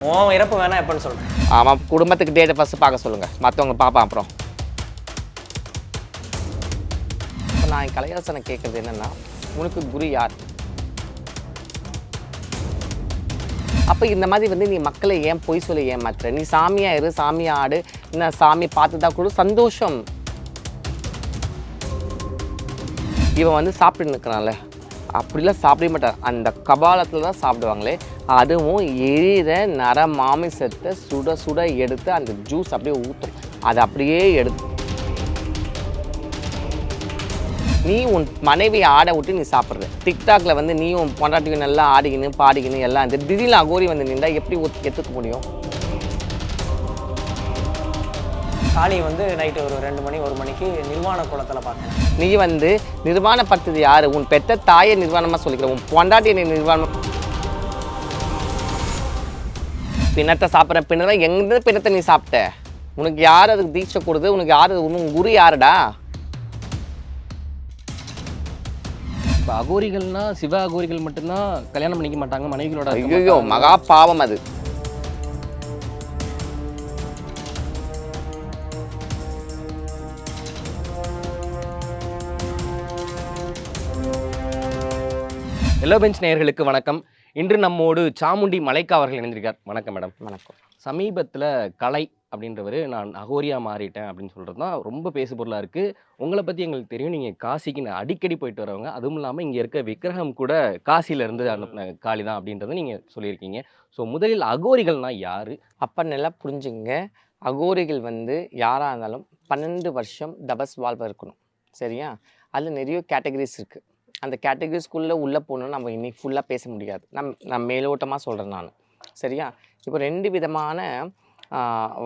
உன் இறப்பு வேணா எப்பன்னு சொல்றேன் ஆமாம் குடும்பத்துக்கு டேட்டை ஃபஸ்ட்டு பார்க்க சொல்லுங்கள் மற்றவங்க பார்ப்பான் அப்புறம். இப்போ நான் என் கலையாசனை கேட்குறது என்னென்னா உனக்கு குரு யார்? அப்போ இந்த மாதிரி வந்து நீ மக்களை ஏன் பொய் சொல்லி ஏமாத்துற? நீ சாமியாக இரு சாமியா ஆடு. நான் சாமி பார்த்துட்டா கூட சந்தோஷம். இவன் வந்து சாப்பிட்டு நிற்கிறான்ல அப்படிலாம் சாப்பிட மாட்டாங்க அந்த கபாலத்தில் தான் சாப்பிடுவாங்களே அதுவும் எரியிற நர மாமிசத்தை சுட சுட எடுத்து அந்த ஜூஸ் அப்படியே ஊற்றும் அதை அப்படியே எடுத்து. நீ உன் மனைவி ஆட விட்டு நீ சாப்பிட்ற. டிக்டாக்ல வந்து நீ உன் பொண்டாட்டியும் நல்லா ஆடிக்கின்னு பாடிக்கின்னு எல்லாம் இந்த திடீர்னு அகோரி வந்து நின்றா எப்படி ஒத்து எத்துக்க முடியும்? காளி வந்து நைட்டு ஒரு ரெண்டு மணி ஒரு மணிக்கு நிர்வாண குளத்தில் பார்த்தேன். நீ வந்து நிர்வாணப்படுத்துறது யாரு? உன் பெத்த தாயை நிர்வாணமாக சொல்லிக்கிற உன் பொண்டாட்டியை நீ நிர்வாணம் பிணத்தை சாப்பிட்ற பிணத்தை எந்த பிணத்தை நீ சாப்பிட்ட? உனக்கு யார் அதுக்கு தீட்சை கொடுத்து உனக்கு யார் உன் குரு யாருடா? இப்போ அகோரிகள்னா சிவ அகோரிகள் மட்டும்தான் கல்யாணம் பண்ணிக்க மாட்டாங்க மனைவிகளோட ஐயோ. மகா பாவம் அது. எல்லோ பெஞ்ச் நேயர்களுக்கு வணக்கம். இன்று நம்மோடு சாமுண்டி மலைக்கா அவர்கள் இணைந்திருக்கார். வணக்கம் மேடம் வணக்கம். சமீபத்தில் கலை அப்படின்றவர் நான் அகோரியா மாறிட்டேன் அப்படின்னு சொல்கிறது தான் ரொம்ப பேசு பொருளாக இருக்குது உங்களை பற்றி எங்களுக்கு தெரியும். நீங்கள் காசிக்கு அடிக்கடி போயிட்டு வரவங்க. அதுவும் இல்லாமல் இங்கே இருக்க விக்கிரகம் கூட காசியிலேருந்து அனுப்பின காளி தான் அப்படின்றத நீங்கள் சொல்லியிருக்கீங்க. ஸோ முதலில் அகோரிகள்னா யார்? அப்போ நல்லா புரிஞ்சுங்க அகோரிகள் வந்து யாராக இருந்தாலும் பன்னெண்டு வருஷம் தபஸ் வாழ்வு இருக்கணும் சரியா? அதில் நிறைய கேட்டகரிஸ் இருக்குது அந்த கேட்டகரிஸ்குள்ளே உள்ளே போகணும்னு நம்ம இன்றைக்கி ஃபுல்லாக பேச முடியாது. நம் நான் மேலோட்டமாக சொல்கிறேன் நான். சரியா? இப்போ ரெண்டு விதமான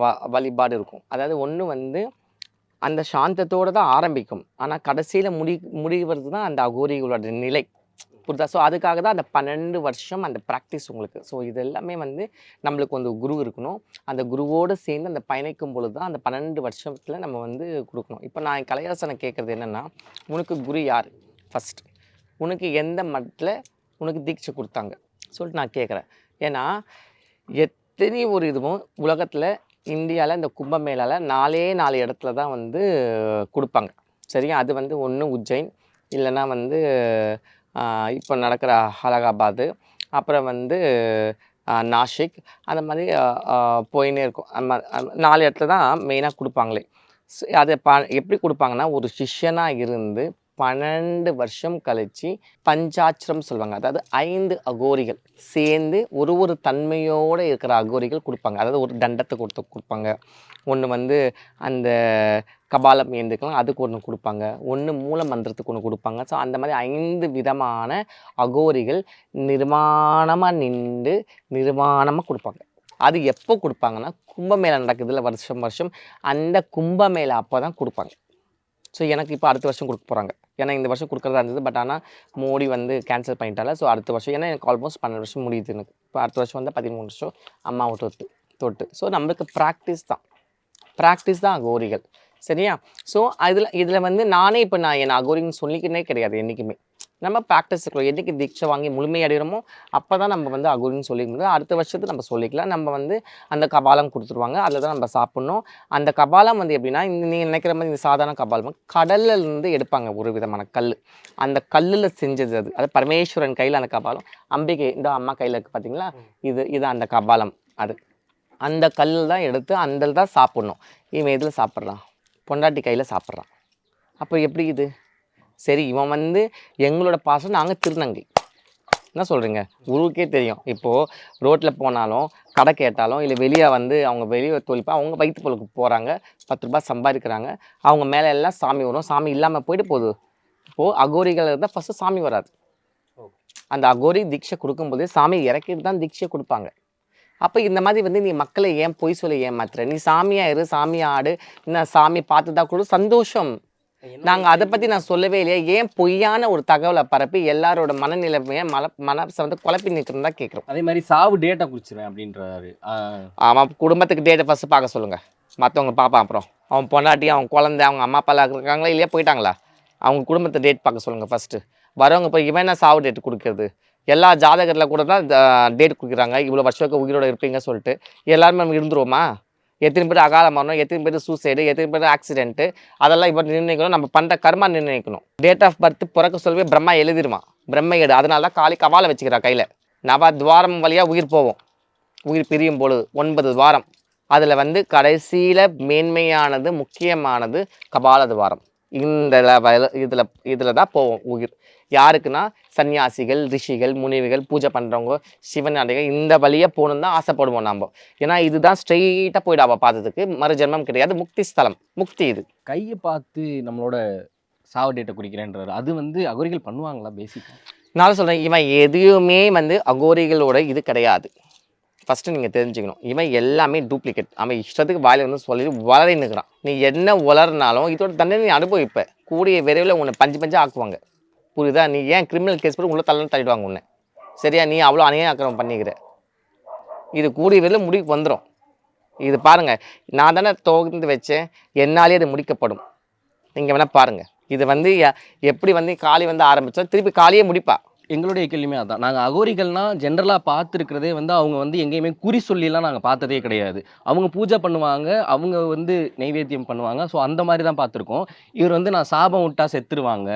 வ வழிபாடு இருக்கும். அதாவது ஒன்று வந்து அந்த சாந்தத்தோடு தான் ஆரம்பிக்கும். ஆனால் கடைசியில் முடி முடிவது தான் அந்த அகோரிகளோட நிலை. புரிதா? ஸோ அதுக்காக தான் அந்த பன்னெண்டு வருஷம் அந்த ப்ராக்டிஸ் உங்களுக்கு. ஸோ இது எல்லாமே வந்து நம்மளுக்கு வந்து குரு இருக்கணும். அந்த குருவோடு சேர்ந்து அந்த பயணிக்கும் பொழுது தான் அந்த பன்னெண்டு வருஷத்தில் நம்ம வந்து கொடுக்கணும். இப்போ நான் என் கலையாசனை கேட்குறது என்னென்னா உனக்கு குரு யார்? ஃபஸ்ட் உனக்கு எந்த மதத்தில் உனக்கு தீட்சை கொடுத்தாங்க? சொல்லிட்டு நான் கேட்குறேன் ஏன்னா எத்தனை ஒரு இதுவும் உலகத்தில் இந்தியாவில் இந்த கும்பமேளால நாலே நாலு இடத்துல தான் வந்து கொடுப்பாங்க. சரியா? அது வந்து ஒன்று உஜ்ஜைன் இல்லைன்னா வந்து இப்போ நடக்கிற அலகாபாத்து அப்புறம் வந்து நாஷிக் அந்த மாதிரி போயின்னே இருக்கும். அந்த நாலு இடத்துல தான் மெயினாக கொடுப்பாங்களே. ஸ் அதை ப எப்படி கொடுப்பாங்கன்னா ஒரு சிஷ்யனாக இருந்து பன்னெண்டு வருஷம் கழிச்சு பஞ்சாட்சரம் சொல்லுவாங்க. அதாவது ஐந்து அகோரிகள் சேர்ந்து ஒரு ஒரு தன்மையோடு இருக்கிற அகோரிகள் கொடுப்பாங்க. அதாவது ஒரு தண்டத்தை கொடுத்து கொடுப்பாங்க. ஒன்று வந்து அந்த கபாலம் ஏந்துக்கலாம் அதுக்கு ஒன்று கொடுப்பாங்க. ஒன்று மூல மந்திரத்துக்கு ஒன்று கொடுப்பாங்க. ஸோ அந்த மாதிரி ஐந்து விதமான அகோரிகள் நிர்மாணமாக நின்று நிர்மாணமாக கொடுப்பாங்க. அது எப்போ கொடுப்பாங்கன்னா கும்பமேளா நடக்குதுல வருஷம் வருஷம். அந்த கும்பமேளா அப்போ தான் கொடுப்பாங்க. ஸோ எனக்கு இப்போ அடுத்த வருஷம் கொடுக்க போகிறாங்க ஏன்னா இந்த வருஷம் கொடுக்குறதா இருந்தது. பட் ஆனால் மோடி வந்து கேன்சல் பண்ணிட்டால. ஸோ அடுத்த வருஷம் ஏன்னா எனக்கு ஆல்மோஸ்ட் பன்னெண்டு வருஷம் முடியுது எனக்கு. இப்போ அடுத்த வருஷம் வந்து பதிமூணு வருஷம் அம்மாவை தொட்டு தொட்டு. ஸோ நம்மளுக்கு ப்ராக்டிஸ் தான். ப்ராக்டிஸ் தான் அகோரிகள். சரியா? ஸோ அதில் இதில் வந்து நானே இப்போ நான் என் அகோரின்னு சொல்லிக்கிட்டே கிடையாது என்றைக்குமே நம்ம ப்ராக்டிஸ் இருக்கிறோம் என்றைக்கு தீட்சை வாங்கி முழுமையடைகிறோமோ அப்போ தான் நம்ம வந்து அகோரின்னு சொல்லிக்க முடியும் அடுத்த வருஷத்துக்கு நம்ம சொல்லிக்கலாம். நம்ம வந்து அந்த கபாலம் கொடுத்துருவாங்க. அதில் தான் நம்ம சாப்பிட்ணும். அந்த கபாலம் வந்து எப்படின்னா இந்த நீங்கள் நினைக்கிற மாதிரி இந்த சாதாரண கபாலம் கடல்ல இருந்து எடுப்பாங்க ஒரு விதமான கல். அந்த கல்லில் செஞ்சது அது. அது பரமேஸ்வரன் கையில் அந்த கபாலம். அம்பிகை இந்த அம்மா கையில் இருக்குது பார்த்தீங்களா இது இது அந்த கபாலம் அது. அந்த கல் தான் எடுத்து அந்த தான் சாப்பிட்ணும். இவன் எதில் சாப்பிட்றான்? பொண்டாட்டி கையில் சாப்பிட்றான். அப்போ எப்படி இது? சரி இவன் வந்து எங்களோட பாசம் நாங்கள் திருநங்கை. என்ன சொல்கிறீங்க ஊருக்கே தெரியும். இப்போது ரோட்டில் போனாலும் கடை கேட்டாலும் இல்லை வெளியே வந்து அவங்க வெளியே தொழிப்பா அவங்க வயிற்று பொழுக்கு போகிறாங்க பத்து ரூபாய் சம்பாதிக்கிறாங்க. அவங்க மேலே எல்லாம் சாமி வரும். சாமி இல்லாமல் போயிட்டு போகுது. இப்போது அகோரிகள் இருந்தால் ஃபஸ்ட்டு சாமி வராது. அந்த அகோரி தீட்சை கொடுக்கும்போது சாமி இறக்கிட்டு தான் தீட்சை கொடுப்பாங்க. அப்போ இந்த மாதிரி வந்து நீ மக்களை ஏன் பொய் சொல்லி ஏமாத்துற? நீ சாமியாக இரு சாமியாக ஆடு. நான் சாமி பார்த்துட்டா கூட சந்தோஷம். நாங்கள் அதை பற்றி நான் சொல்லவே இல்லையா. ஏன் பொய்யான ஒரு தகவலை பரப்பி எல்லாரோட மனநிலைமையை மல மனசை வந்து குழப்பி நிற்கிறதா தான் கேட்குறோம் அதே மாதிரி சாவு டேட்டா குறிச்சிருவேன் அப்படின்றாரு. ஆமாம் குடும்பத்துக்கு டேட்டை ஃபஸ்ட்டு பார்க்க சொல்லுங்கள் மற்றவங்க பார்ப்பான் அப்புறம். அவன் பொண்டாட்டி அவன் குழந்தை அவங்க அம்மா அப்பாலாம் இருக்காங்களா இல்லையா? போயிட்டாங்களா? அவங்க குடும்பத்தை டேட் பார்க்க சொல்லுங்கள் ஃபஸ்ட்டு வரவங்க போய் இவன் என்ன சாவு டேட் கொடுக்கறது? எல்லா ஜாதகத்தில் கூட தான் டேட் கொடுக்குறாங்க. இவ்வளோ வருஷத்துக்கு உயிரோட இருப்பீங்க சொல்லிட்டு. எல்லாருமே நம்ம இருந்துருவோமா? எத்தனை பேர் அகால மரணம் எத்தனை பேர் சூசைடு எத்தனை பேர் ஆக்சிடென்ட்டு அதெல்லாம் இப்போ நிர்ணயிக்கணும். நம்ம பண்ணுற கர்மா நிர்ணயிக்கணும். டேட் ஆஃப் பர்த் பிறக்க சொல்லவே பிரம்மா எழுதிருமா பிரம்மையேடு அதனால தான் காலி கவாலை வச்சுக்கிறா கையில். நவ துவாரம் வழியாக உயிர் போவோம் உயிர் பிரியும் பொழுது ஒன்பது துவாரம். அதில் வந்து கடைசியில் மேன்மையானது முக்கியமானது கபால துவாரம். இந்த இதில் இதில் தான் போவோம் உயிர். யாருக்குன்னா சன்னியாசிகள் ரிஷிகள் முனிவிகள் பூஜை பண்ணுறவங்க சிவனாடிகள் இந்த வழியாக போகணுன்னு தான் ஆசைப்படுவோம் நம்ம ஏன்னா இதுதான் ஸ்ட்ரெயிட்டாக போயிடாவா பார்த்ததுக்கு மறுஜென்மம் கிடையாது. முக்தி ஸ்தலம். முக்தி இது. கையை பார்த்து நம்மளோட சாவு டேட்டை குறிக்கிறேன்றாரு. அது வந்து அகோரிகள் பண்ணுவாங்களா பேசிக்காக நான் சொல்கிறேன் இவன் எதுவுமே வந்து அகோரிகளோட இது கிடையாது. ஃபஸ்ட்டு நீங்கள் தெரிஞ்சுக்கணும். இவன் எல்லாமே டூப்ளிகேட் அவன் இஷ்டத்துக்கு வாயில வந்து சொல்லி வளரி நிற்கிறான் நீ என்ன வளர்னாலும் இதோட தண்டனை நீ அனுபவிப்ப. கூடிய விரைவில் உன்னை பஞ்சு பஞ்சு ஆக்குவாங்க. புரியுதா? நீ ஏன் கிரிமினல் கேஸ் போட்டு உள்ள தள்ளன்னு தள்ளிடுவாங்க உன்னை. சரியா? நீ அவ்வளோ அநியாயம் அக்கிரமம் பண்ணிக்கிற. இது கூடிய விரைவில் முடிவுக்கு வந்துடும் இது பாருங்க. நான் தானே தோர்ந்து வச்சேன். என்னாலே அது முடிக்கப்படும். நீங்கள் வேணால் பாருங்கள் இது வந்து எ- எப்படி வந்து காளி வந்து ஆரம்பித்தோம் திருப்பி காளியே முடிப்பா. எங்களுடைய கேள்வியுமே அதான். நாங்கள் அகோரிகள்னா ஜென்ரலாக பார்த்துருக்கிறதே வந்து அவங்க வந்து எங்கேயுமே குறி சொல்லிலாம் நாங்கள் பார்த்ததே கிடையாது. அவங்க பூஜை பண்ணுவாங்க அவங்க வந்து நைவேத்தியம் பண்ணுவாங்க. ஸோ அந்த மாதிரி தான் பார்த்துருக்கோம். இவர் வந்து நான் சாபம் விட்டா செத்துருவாங்க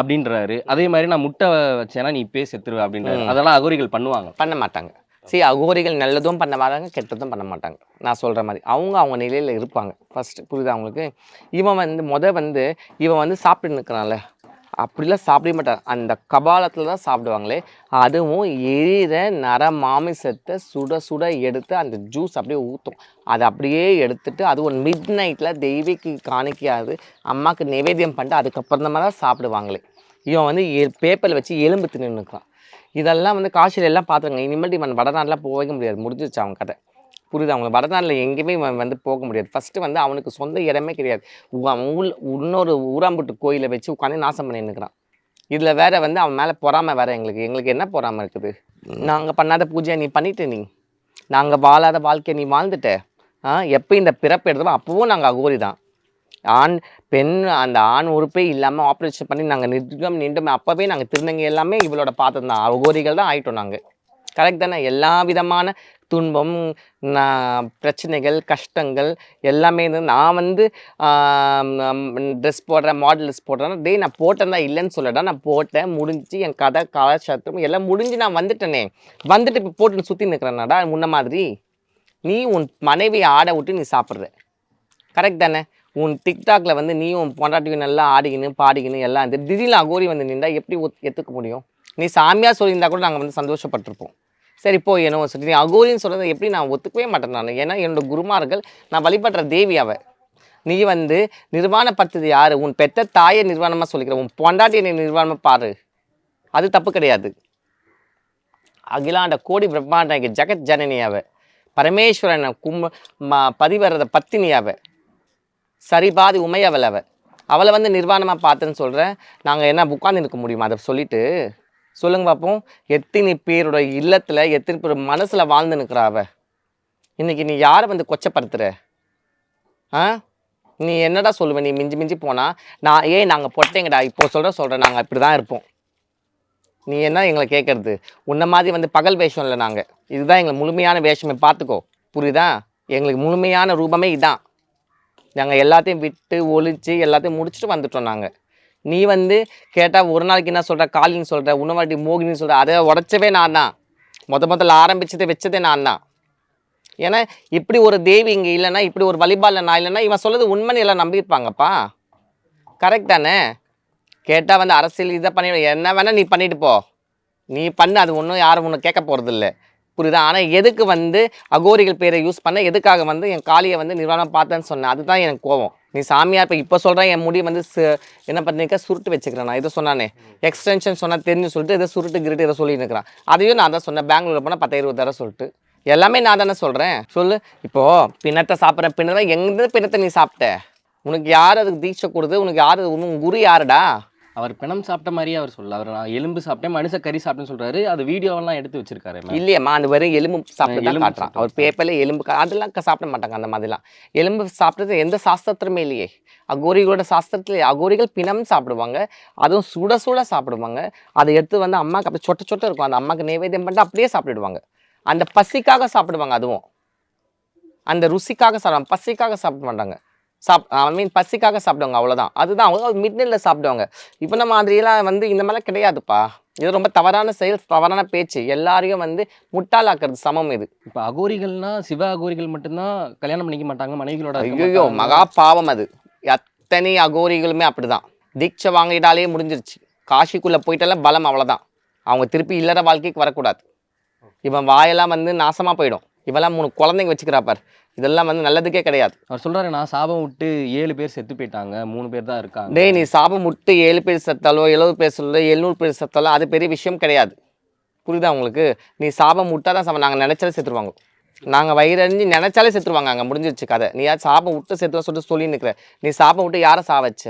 அப்படின்றாரு. அதே மாதிரி நான் முட்டை வச்சேன்னா நீ இப்பயே செத்துருவ அப்படின்றாரு. அதெல்லாம் அகோரிகள் பண்ணுவாங்க. பண்ண மாட்டாங்க. சரி அகோரிகள் நல்லதும் பண்ண மாட்டாங்க கெட்டதும் பண்ண மாட்டாங்க. நான் சொல்கிற மாதிரி. அவங்க அவங்க நிலையில் இருப்பாங்க. ஃபஸ்ட்டு புரியுதா அவங்களுக்கு இவன் வந்து முத வந்து இவன் வந்து சாப்பிட்டு நிற்கிறான்ல அப்படிலாம் சாப்பிடவே மாட்டான் அந்த கபாலத்தில் தான் சாப்பிடுவாங்களே. அதுவும் எரியிற நர மாமிசத்தை சுட சுட எடுத்து அந்த ஜூஸ் அப்படியே ஊற்றும் அதை அப்படியே எடுத்துட்டு அதுவும் மிட் நைட்டில் தெய்வீக்கு காணிக்கையாது அம்மாவுக்கு நிவேத்தியம் பண்ணிட்டு அதுக்கப்புறமா தான் சாப்பிடுவாங்களே. இவன் வந்து பேப்பரில் வச்சு எலும்பு தின்னுக்கான் இதெல்லாம் வந்து காசியில் எல்லாம் பார்த்துருங்க இனிமேல் இவன் வடநாடெலாம் போக முடியாது. முடிஞ்சிருச்சு அவன் கதை புரியுது? அவங்க வடநாட்டில் எங்கேயுமே வந்து போக முடியாது. ஃபஸ்ட்டு வந்து அவனுக்கு சொந்த இடமே கிடையாது. உ- அவன் ஊர் இன்னொரு ஊராம்புட்டு கோயிலை வச்சு உட்காந்து நாசம் பண்ணி நிற்கிறான் இதில் வேற வந்து அவன் மேலே பொறாமை வேற எங்களுக்கு. எங்களுக்கு என்ன பொறாமை இருக்குது? நாங்கள் பண்ணாத பூஜையை நீ பண்ணிட்ட நீ. நாங்கள் வாழாத வாழ்க்கையை நீ வாழ்ந்துட்ட. எப்போ இந்த பிறப்பு எடுத்தோமோ அப்போவும் நாங்கள் அகோரி தான். ஆண் பெண் அந்த ஆண் உறுப்பே இல்லாமல் ஆப்ரேஷன் பண்ணி நாங்கள் நிர்கம் நின்று அப்போவே நாங்கள் திருநங்கை எல்லாமே இவளோட பார்த்தது தான் அகோரிகள் தான் ஆயிட்டோம் நாங்கள் கரெக்ட் தானே? எல்லா விதமான துன்பம் நான் பிரச்சனைகள் கஷ்டங்கள் எல்லாமே இருந்து நான் வந்து ட்ரெஸ் போடுறேன் மாடல் ட்ரெஸ் போடுறேன்னா டே நான் போட்டேன் தான் இல்லைன்னு சொல்லடா நான் போட்டேன் முடிஞ்சு என் கதை கலாச்சாரம் எல்லாம் முடிஞ்சு நான் வந்துட்டேனே. வந்துட்டு இப்போ போட்டு சுற்றி நிற்கிறேன்னாடா முன்ன மாதிரி. நீ உன் மனைவியை ஆட விட்டு நீ சாப்பிட்ற. கரெக்ட் தானே? உன் டிக்டாக்ல வந்து நீ உன் பொண்டாட்டியும் நல்லா ஆடிக்கின்னு பாடிக்கின்னு எல்லாம் திடீர்னு அகோரி வந்து நின்றா எப்படி ஒத் எத்துக்க முடியும்? நீ சாமியாக சொல்லியிருந்தா கூட நாங்கள் வந்து சந்தோஷப்பட்டிருப்போம். சரி போ என்னவோ சொல்லி நீ அகோரின்னு சொல்கிறத எப்படி நான் ஒத்துக்கவே மாட்டேன் நான். ஏன்னா என்னோட குருமார்கள் நான் வழிபடுற தேவி அவ. நீ வந்து நிர்வாணப்படுத்துது யார்? உன் பெத்த தாயை நிர்வாணமாக சொல்லிக்கிற உன் பொண்டாட்டி என்னை நிர்வாணமாக பாரு. அது தப்பு கிடையாது. அகிலாண்ட கோடி பிரம்மாண்ட ஜெகத் ஜனனியாவ பரமேஸ்வரன் கும்ப ம பதிவரத பத்தினியாவ சரிபாதி உமையவள் அவ. அவளை வந்து நிர்வாணமாக பார்த்தேன்னு சொல்கிறேன் நாங்கள் என்ன உட்காந்து இருக்க முடியுமா? அதை சொல்லிவிட்டு சொல்லுங்க பார்ப்போம் எத்தனை பேரோட இல்லத்தில் எத்தனை பேர் மனசில் வாழ்ந்து நிற்கிறாவ? இன்றைக்கி நீ யாரை வந்து கொச்சப்படுத்துகிற ஆ? நீ என்னடா சொல்லுவ? நீ மிஞ்சி மிஞ்சி போனால் நான் ஏய் நாங்கள் பொட்டைங்கடா. இப்போ சொல்கிற சொல்கிறேன் நாங்கள் இப்படி தான் இருப்போம். நீ என்ன எங்களை கேட்கறது உன்ன மாதிரி வந்து பகல் வேஷம் இல்லை நாங்கள் இதுதான் எங்களை முழுமையான வேஷமே. பார்த்துக்கோ புரியுதா? எங்களுக்கு முழுமையான ரூபமே இதுதான் நாங்கள் எல்லாத்தையும் விட்டு ஒழிச்சு எல்லாத்தையும் முடிச்சுட்டு வந்துட்டோம் நாங்கள் நீ வந்து கேட்டால் ஒரு நாளைக்கு என்ன சொல்கிற காலின்னு சொல்கிற உணவாட்டி மோகினின்னு சொல்கிற அதை உடச்சவே நான் தான். மொத்த முதல்ல ஆரம்பிச்சதை வச்சதே நான் தான். ஏன்னா இப்படி ஒரு தேவி இங்கே இல்லைன்னா இப்படி ஒரு வழிபாலில் நான் இல்லைன்னா இவன் சொல்லுறது உண்மைன்னு எல்லாம் நம்பியிருப்பாங்கப்பா. கரெக்ட் தானே? கேட்டால் வந்து அரசியல் இதை பண்ணி என்ன வேணால் நீ பண்ணிட்டு போ. நீ பண்ணு அது ஒன்றும் யாரும் ஒன்றும் கேட்க போகிறதில்ல புரியுதா? ஆனால் எதுக்கு வந்து அகோரிகள் பேரை யூஸ் பண்ண எதுக்காக வந்து என் காளியை வந்து நிர்வாணம் பார்த்தேன்னு சொன்னேன்? அதுதான் எனக்கு கோவம். நீ சாமியார் இப்போ இப்போ சொல்கிறேன் என் முடி வந்து என்ன பண்ணிருக்க? சுருட்டு வச்சுக்கிறேன் நான். இதை சொன்னானே. எக்ஸ்டென்ஷன் சொன்னால் தெரிஞ்சு சொல்லிட்டு இதை சுருட்டு கிருட்டு இதை சொல்லிட்டு இருக்கிறான். அதையும் நான் தான் சொன்னேன். பெங்களூர் போனால் பத்து இருபதாயிரம் சொல்லிட்டு. எல்லாமே நான் தானே சொல்கிறேன் சொல்லு. இப்போது பிணத்தை சாப்பிட்றேன் பின்னதான் எங்கேருந்து பிணத்தை நீ சாப்பிட்ட? உனக்கு யார் அதுக்கு தீட்சை கொடுத்து உனக்கு யார் உன் குரு யாருடா? அவர் பிணம் சாப்பிட்ட மாதிரியே அவர் சொல்லல அவர் நான் எலும்பு சாப்பிட்டேன் மனுஷ கறி சாப்பிட்டேன்னு சொல்றாரு. அது வீடியோவெல்லாம் எடுத்து வச்சிருக்காரு. இல்லையம்மா அந்த வெறும் எலும்பு சாப்பிட்டு காட்டுறான். அவர் பேப்பர்ல எலும்பு அதெல்லாம் சாப்பிட மாட்டாங்க அந்த மாதிரிலாம். எலும்பு சாப்பிட்டது எந்த சாஸ்திரத்துமே இல்லையே. அகோரிகளோட சாஸ்திரத்துல அகோரிகள் பிணம் சாப்பிடுவாங்க. அதுவும் சுட சுட சாப்பிடுவாங்க. அதை எடுத்து வந்து அம்மாக்கு அப்படியே சொட்ட சொட்ட இருக்கும். அந்த அம்மாக்கு நைவேத்தியம் பண்ணிட்டு அப்படியே சாப்பிடுவாங்க அந்த பசிக்காக சாப்பிடுவாங்க அதுவும். அந்த ருசிக்காக சாப்பிடுவாங்க. பசிக்காக சாப்பிட மாட்டாங்க. சாப் ஐ மீன் பசிக்காக சாப்பிடுவாங்க அவ்வளோதான் அதுதான் அவங்க மிட் நைட்டில் சாப்பிடுவாங்க. இவன மாதிரியெல்லாம் வந்து இந்த மாதிரிலாம் கிடையாதுப்பா. இது ரொம்ப தவறான செயல் தவறான பேச்சு. எல்லாரையும் வந்து முட்டாளாக்குறது சமம் இது. இப்ப அகோரிகள்னா சிவ அகோரிகள் மட்டும்தான் கல்யாணம் பண்ணிக்க மாட்டாங்க மனைவிகளோட ஐயோ. மகா பாவம் அது. அத்தனை அகோரிகளுமே அப்படிதான். தீட்சை வாங்கிட்டாலே முடிஞ்சிருச்சு. காசிக்குள்ள போயிட்டாலும் பலம் அவ்வளவுதான். அவங்க திருப்பி இல்லற வாழ்க்கைக்கு வரக்கூடாது. இவன் வாயெல்லாம் வந்து நாசமா போயிடும். இவெல்லாம் மூணு குழந்தைங்க வச்சுக்கிறாப்பார் இதெல்லாம் வந்து நல்லதுக்கே கிடையாது. அவர் சொல்றாரு நான் சாபம் விட்டு ஏழு பேர் செத்து போயிட்டாங்க. மூணு பேர் தான் இருக்காங்க. டேய் நீ சாபம் முட்டு ஏழு பேர் செத்தாலோ எழுபது பேர் சொல்லோ எழுநூறு பேர் செத்தாலோ அது பெரிய விஷயம் கிடையாது. புரியுதா உங்களுக்கு? நீ சாபம் முட்டா தான் சாபம். நாங்கள் நினைச்சாலே செத்துருவாங்க. நாங்கள் வயிறறிஞ்சு நினைச்சாலே செத்துருவாங்க அங்கே முடிஞ்சிருச்சு கதை. நீ யார் சாபம் விட்டு செத்துவ சொல்லிட்டு சொல்லி நிற்கிற நீ சாபம் விட்டு யாரை சாவச்ச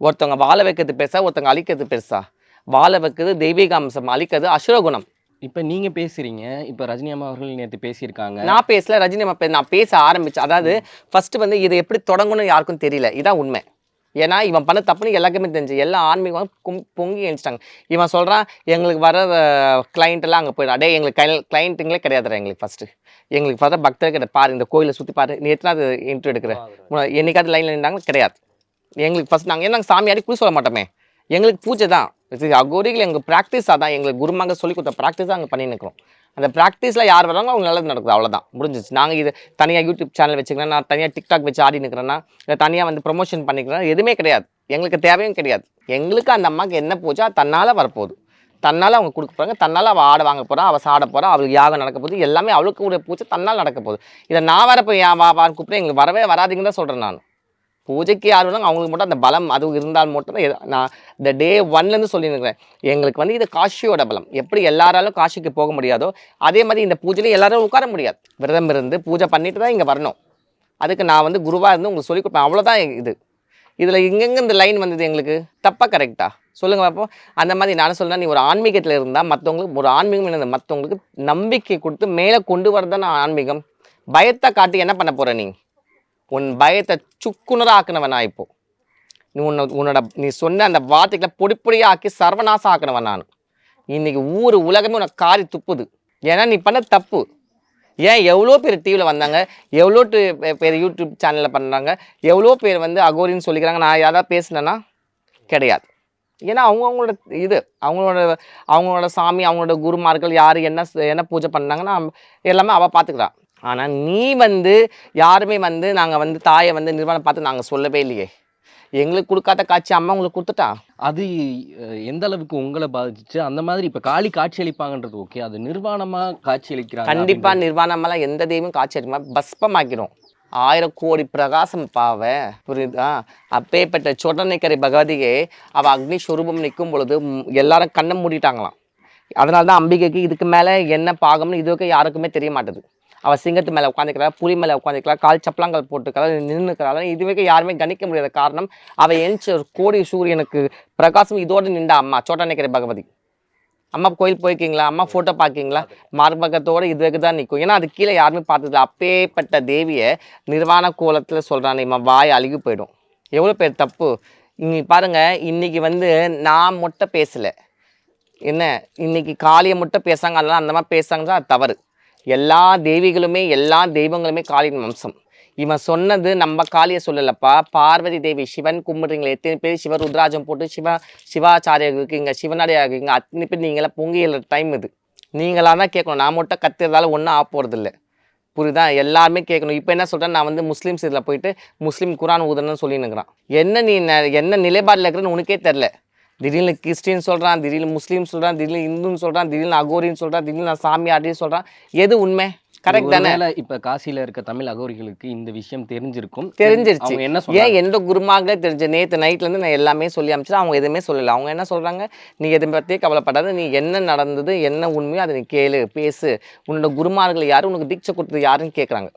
ஒருத்தவங்க வாழ வைக்கிறது பெருசா ஒருத்தவங்க அழிக்கிறது பெருசா? வாழ வைக்கிறது தெய்வீக அம்சம் அழிக்கிறது அசுரகுணம். இப்ப நீங்க பேசுறீங்க. இப்ப ரஜினி அம்மா அவர்கள் நேத்து பேசியிருக்காங்க. நான் பேசல ரஜினி அம்மா பே- நான் பேச ஆரம்பிச்சேன் அதாவது ஃபர்ஸ்ட் வந்து இது எப்படி தொடங்கணும்னு யாருக்கும் தெரியல. இதான் உண்மை. ஏன்னா இவன் பண்ண தப்புன்னு எல்லாருக்குமே தெரிஞ்சு எல்லா ஆன்மீகம் கும் பொங்கி எழுந்துட்டாங்க இவன் சொல்கிறான் எங்களுக்கு வர கிளைண்ட் எல்லாம் அங்கே போயிடும். அடே எங்களுக்கு கிளைண்ட்டுங்களே கிடையாதுடா எங்களுக்கு ஃபர்ஸ்ட் எங்களுக்கு வர பக்தர் கிடையாது. பாரு இந்த கோயிலை சுற்றி பாரு. நீ எத்தனாவது இன்ட்ரு எடுக்கிற? என்னைக்காவது லைனில் நின்றாங்க கிடையாது. எங்களுக்கு ஃபர்ஸ்ட் நாங்கள் ஏன்னா நாங்கள் சாமியாடி குடி சொல்ல மாட்டோமே. எங்களுக்கு பூஜை தான். இது அகோரிகள் எங்கள் ப்ராக்டிஸ் அதான். எங்களுக்கு குருமாங்க சொல்லி கொடுத்த ப்ராக்டிஸ் தான் அங்கே பண்ணி நிற்கிறோம் அந்த ப்ராக்டிஸில் யார் வராங்களோ அவங்க நல்லது நடக்குது. அவ்வளோதான் முடிஞ்சிச்சு நாங்கள் இது தனியாக யூடியூப் சேனல் வச்சுக்கிறேன். நான் தனியாக டிக்டாக் வச்சு ஆடி நிற்கிறேன்னா இல்லை தனியாக வந்து ப்ரொமோஷன் பண்ணிக்கிறேன் எதுவுமே கிடையாது. எங்களுக்கு தேவையும் கிடையாது. எங்களுக்கு அந்த அம்மாவுக்கு என்ன பூஜா தன்னால் வரப்போகுது. தன்னால் அவங்க கொடுக்க போகிறாங்க தன்னால் அவள் ஆட வாங்க போகிறா அவள் சாட போகிறா அவளுக்கு யாகம் நடக்க போகுது. எல்லாமே அவளுக்கு உடைய பூச்சை தன்னால் நடக்க போகுது. இதை நான் வரப்போ ஏன் வா வான்னு கூப்பிட்டு எங்களுக்கு வரவே வராதீங்கன்னு தான் சொல்கிறேன் நான். பூஜைக்கு யார் வேணாலும் அவங்களுக்கு மட்டும் அந்த பலம் அது இருந்தால் மட்டும் தான் நான் இந்த டே ஒன்லேருந்து சொல்லியிருக்கிறேன் எங்களுக்கு வந்து இது காஷியோட பலம். எப்படி எல்லாராலும் காஷிக்கு போக முடியாதோ அதே மாதிரி இந்த பூஜையில் எல்லாரும் உட்கார முடியாது. விரதம் இருந்து பூஜை பண்ணிட்டு தான் இங்கே வரணும். அதுக்கு நான் வந்து குருவாக இருந்து உங்களுக்கு சொல்லிக் கொடுப்பேன். அவ்வளோதான் இது. இதில் எங்கெங்கே இந்த லைன் வந்தது எங்களுக்கு? தப்பாக கரெக்டாக சொல்லுங்கள் பார்ப்போம் அந்த மாதிரி நான் சொல்ல நீ ஒரு ஆன்மீகத்தில் இருந்தால் மற்றவங்களுக்கு ஒரு ஆன்மீகம் என்னது மற்றவங்களுக்கு நம்பிக்கை கொடுத்து மேலே கொண்டு வரதான் ஆன்மீகம்? பயத்தை காட்டி என்ன பண்ண போகிற நீ? உன் பயத்தை சுக்குனரா இப்போ நீ உன்னை உன்னோட நீ சொன்ன அந்த வார்த்தைகளை பொடி ஆக்கி சர்வநாசம் ஆக்கினவன் நான். இன்றைக்கி ஊர் உலகமே உனக்கு காரி துப்புது. ஏன்னா நீ பண்ண தப்பு. ஏன் எவ்வளோ பேர் டிவியில் வந்தாங்க? எவ்வளோ டு- பேர் யூடியூப் சேனலில் பண்ணுறாங்க எவ்வளோ பேர் வந்து அகோரின்னு சொல்லிக்கிறாங்க? நான் யாராவது பேசினேன்னா? கிடையாது. ஏன்னா அவங்க அவங்களோட இது அவங்களோட அவங்களோட சாமி அவங்களோட குருமார்கள் யார் என்ன என்ன பூஜை பண்ணாங்கன்னா எல்லாமே அவள் பார்த்துக்கிறான் ஆனால் நீ வந்து யாருமே வந்து நாங்கள் வந்து தாயை வந்து நிர்வாணம் பார்த்து நாங்கள் சொல்லவே இல்லையே. எங்களுக்கு கொடுக்காத காட்சி அம்மா உங்களுக்கு கொடுத்துட்டா? அது எந்த அளவுக்கு உங்களை பாதிச்சுச்சு? அந்த மாதிரி இப்ப காளி காட்சி அளிப்பாங்கன்றது ஓகே அது நிர்வாணமா காட்சி அளிக்கிறாங்க கண்டிப்பா நிர்வாணமெல்லாம் எந்த தெய்வம் காட்சி அடிக்குமா பஸ்பமாக்கிடும் ஆயிரம் கோடி பிரகாசம் பாவ. புரியுதா? அப்பேற்பட்ட சொடனைக்கரை பகவதியே அவ அக்னி ஸ்வரூபம் நிற்கும் பொழுது எல்லாரும் கண்ணை மூடிட்டாங்களாம். அதனால தான் அம்பிகைக்கு இதுக்கு மேலே என்ன பாகம்னு இதுவரைக்கும் யாருக்குமே தெரிய மாட்டுது. அவள் சிங்கத்து மேலே உட்காந்துக்கிறா புலி மேலே உட்காந்துக்கிறா கால் சப்பலாங்கல் போட்டுக்கிறா நின்றுக்கிறாள் இது வரைக்கும் யாருமே கணிக்க முடியாத காரணம் அவள் எழுச்சி ஒரு கோடி சூரியனுக்கு பிரகாசம் இதோடு நின்றா அம்மா சோட்டா சோட்டனைக்கரை பகவதி. அம்மா கோயில் போயிருக்கீங்களா? அம்மா ஃபோட்டோ பார்க்கீங்களா? மார்பகத்தோடு இது வரைக்கும் தான் நிற்கும் ஏன்னா அது கீழே யாருமே பார்த்ததில்ல. அப்பேற்பட்ட தேவியை நிர்வாண கோலத்தில் சொல்கிறான் இம்மா வாய் அழுகி போயிடும். எவ்வளோ பேர் தப்பு? இங்கே பாருங்க இன்னைக்கு வந்து நான் மட்டும் பேசலை. என்ன? இன்னைக்கு காளியை மட்டும் பேசாங்க அதெல்லாம் அந்த மாதிரி பேசுறாங்க அது தவறு. எல்லா தேவிகளுமே எல்லா தெய்வங்களுமே காளியின் வம்சம். இவன் சொன்னது நம்ம காளியை சொல்லலப்பா. பார்வதி தேவி சிவன் கும்பிடுறீங்களே. எத்தனை பேர் சிவ ருத்ராஜம் போட்டு சிவா சிவாச்சாரியாக இருக்கீங்க சிவனடியாக இருக்கீங்க அத்தனை பேர் நீங்களாம் பொங்கி டைம் இது. நீங்களாக தான் கேட்கணும். நான் மட்டும் கத்துறதால ஒன்றும் ஆக போகிறதில்ல புரியுதா? எல்லாருமே கேட்கணும். இப்போ என்ன சொல்கிறேன் நான் வந்து முஸ்லீம்ஸ் இதில் போயிட்டு முஸ்லீம் குரான் ஊதணும்னு சொல்லினுங்கிறான் என்ன நீ என்ன நிலைப்பாடில் இருக்கிறன்னு உனக்கே தெரில திடீர்னு கிறிஸ்டின் சொல்கிறான் திடீர்னு முஸ்லீம் சொல்கிறான் திடீர்னு இந்துன்னு சொல்கிறான் திடீர்னு அகோரின்னு சொல்கிறான் திடீர்னு நான் சாமியாடின்னு சொல்கிறான் எது உண்மை? கரெக்ட் தானே? இப்ப காசியில இருக்க தமிழ் அகோரிகளுக்கு இந்த விஷயம் தெரிஞ்சிருக்கும். தெரிஞ்சிருச்சு. என்ன ஏன் எந்த குருமாங்களே தெரிஞ்ச? நேற்று நைட்லேருந்து நான் எல்லாமே சொல்லி அமிச்சு அவங்க எதுவுமே சொல்லலை. அவங்க என்ன சொல்கிறாங்க நீ எதை பற்றியே கவலைப்படாத. நீ என்ன நடந்தது என்ன உண்மையோ அதை நீ கேளு பேசு. உன்னோட குருமார்கள் யாரு? உனக்கு தீட்சை கொடுத்தது யாருன்னு கேட்குறாங்க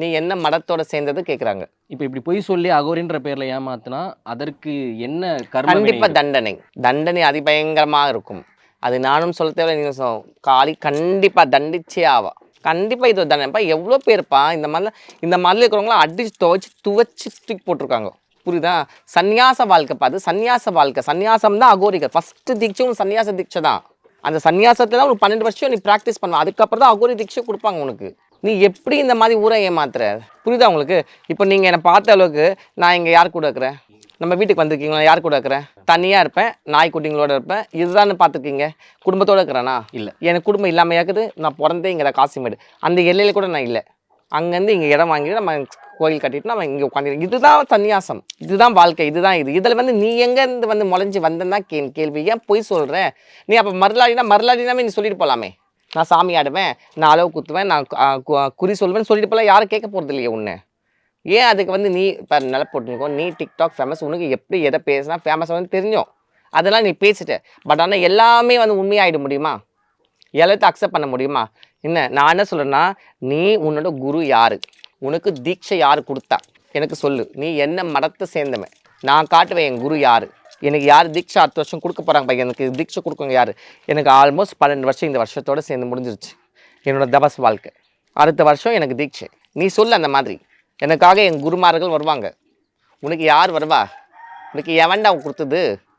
நீ என்ன மதத்தோட சேர்ந்தது கேட்குறாங்க இப்போ இப்படி பொய் சொல்லி அகோரின்ற பேர்ல ஏமாத்துனா அதற்கு என்ன கர்ம கண்டிப்பா வினை? தண்டனை. தண்டனை அதிபயங்கரமா இருக்கும். அது நானும் சொல்ல தேவை நீங்க சொல் காளி கண்டிப்பா தண்டிச்சே ஆவா. கண்டிப்பா இது தண்டனைப்பா எவ்வளோ பேர்ப்பா இந்த மாதிரிலாம் இந்த மாதிரில இருக்கிறவங்களாம் அடிச்சு துவைச்சு துவைச்சு தூக்கி போட்டிருக்காங்க. புரியுதா? சந்நியாச வாழ்க்கைப்பா அது சந்நியாச வாழ்க்கை. சந்நியாசம் தான் அகோரிகள். ஃபர்ஸ்ட் தீட்சை உனக்கு சந்நியாச தீட்சை தான். அந்த சந்நியாசத்துல தான் ஒரு பன்னெண்டு வருஷம் நீ ப்ராக்டிஸ் பண்ணுவ அதுக்கப்புறம் தான் அகோரி தீட்சை கொடுப்பாங்க உனக்கு. நீ எப்படி இந்த மாதிரி ஊரை ஏமாத்துற? புரியுதா உங்களுக்கு? இப்போ நீங்கள் என்னை பார்த்த அளவுக்கு நான் இங்கே யார் கூட இருக்கிறேன்? நம்ம வீட்டுக்கு வந்திருக்கீங்களா? யார் கூட இருக்கிறேன்? தனியாக இருப்பேன் நாய்க்குட்டிங்களோட இருப்பேன். இதுதான் பார்த்துருக்கீங்க? குடும்பத்தோடு இருக்கிறேனா? இல்லை. எனக்கு குடும்பம் இல்லாமல் இருக்குது. நான் பிறந்தே இங்கே காசிமேடு அந்த எல்லையில கூட நான் இல்லை. அங்கேருந்து இங்கே இடம் வாங்கிட்டு நம்ம கோயில் கட்டிட்டு நம்ம இங்கே உட்காந்து இதுதான் சன்னியாசம் இதுதான் வாழ்க்கை. இதுதான் இது. இதில் வந்து நீ எங்கேருந்து வந்து முளைஞ்சி வந்தேன்னா கே கேள்வி. ஏன் பொய் சொல்கிறேன் நீ அப்போ மருளாடினா மருளாடினாமே நீ சொல்லிட்டு போகலாமே நான் சாமி ஆடுவேன் நான் அளவு குத்துவேன் நான் கு- குறி சொல்வேன் சொல்லிட்டு போல யாரும் கேட்க போகிறது இல்லையே உன்னை. ஏன் அதுக்கு வந்து நீ இப்போ நில போட்டுக்கோ நீ டிக்டாக் ஃபேமஸ் உனக்கு எப்படி எதை பேசினா ஃபேமஸ் வந்து தெரிஞ்சோம் அதெல்லாம் நீ பேசிட்ட பட் ஆனால் எல்லாமே வந்து உண்மையாகிட முடியுமா? எல்லாத்தையும் அக்செப்ட் பண்ண முடியுமா? என்ன நான் என்ன சொல்கிறேன்னா நீ உன்னோட குரு யார்? உனக்கு தீட்சை யார் கொடுத்தா? எனக்கு சொல்லு நீ என்ன மடத்தை சேர்ந்தவன்? நான் காட்டுவேன் என் குரு யார்? எனக்கு யார் தீட்சா அடுத்த வருஷம் கொடுக்க போகிறாங்க பையன் எனக்கு தீட்சை கொடுக்கவங்க யார்? எனக்கு ஆல்மோஸ்ட் பன்னெண்டு வருஷம் இந்த வருஷத்தோட சேர்ந்து முடிஞ்சிருச்சு. என்னோட தபஸ் வாழ்க்கை. அடுத்த வருஷம் எனக்கு தீட்சை. நீ சொல்லு அந்த மாதிரி. எனக்காக என் குருமார்கள் வருவாங்க. உனக்கு யார் வருவா? உனக்கு எவன்டா கொடுத்தது?